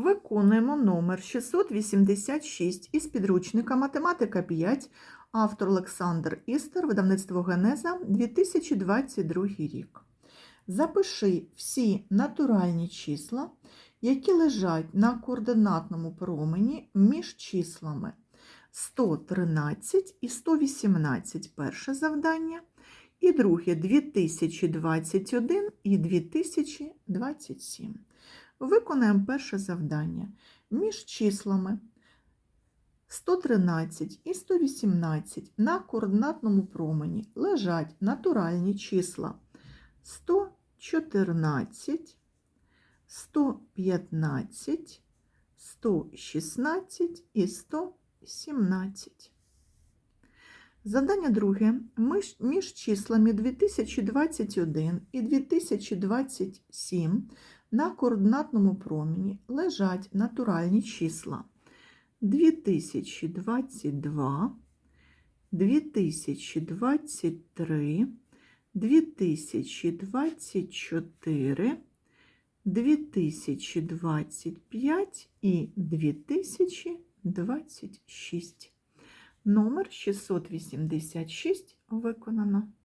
Виконуємо номер 686 із підручника Математика 5, автор Олександр Істер, видавництво Генеза, 2022 рік. Запиши всі натуральні числа, які лежать на координатному промені між числами 113 і 118 перше завдання, і друге 2021 і 2027. Виконаємо перше завдання. Між числами 113 і 118 на координатному промені лежать натуральні числа 114, 115, 116 і 117. Завдання друге. Між, числами 2021 і 2027 на координатному промені лежать натуральні числа 2022, 2023, 2024, 2025 і 2026. Номер 686 виконано.